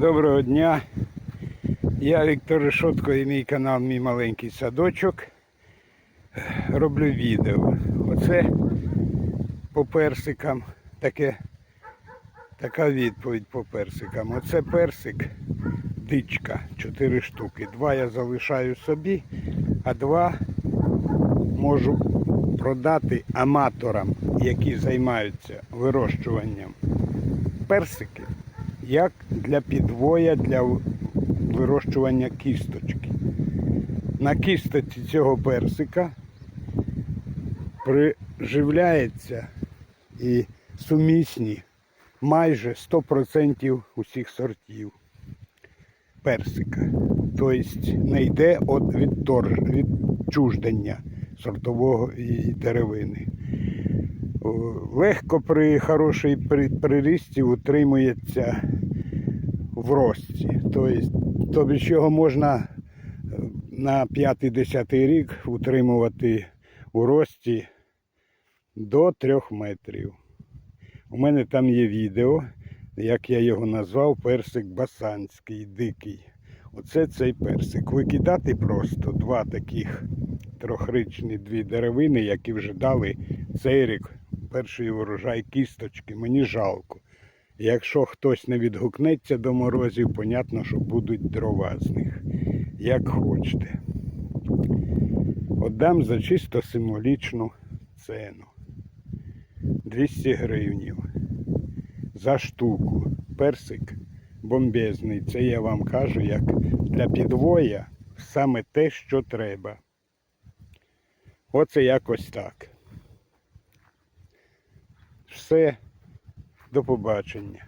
Доброго дня. Я Віктор Решотко і мій канал Мій маленький садочок. Роблю відео. Оце по персикам таке, така відповідь по персикам. Оце персик дичка, 4 штуки. Два я залишаю собі, а два можу продати аматорам, які займаються вирощуванням персиків як для підвоя для вирощування кісточки. На кісточці цього персика приживляється і сумісні майже 100% усіх сортів персика. Тобто не йде від відчуждення сортового деревини. Легко при хорошій при- прирісті утримується в рості. Тобто, його можна е, на 5-10 рік утримувати у рості до 3 метрів. У мене там є відео, як я його назвав, персик басанський, дикий. Оце цей персик. Викидати просто два таких трьохричні дві деревини, які вже дали цей рік перший урожай кісточки. Мені жалко. Якщо хтось не відгукнеться до морозів, понятно, що будуть дрова з них. Як хочете. Отдам за чисто символічну ціну. 200 гривнів за штуку. Персик бомбезний. Це я вам кажу, як для підвоя саме те, що треба. Оце якось так. Все, до побачення.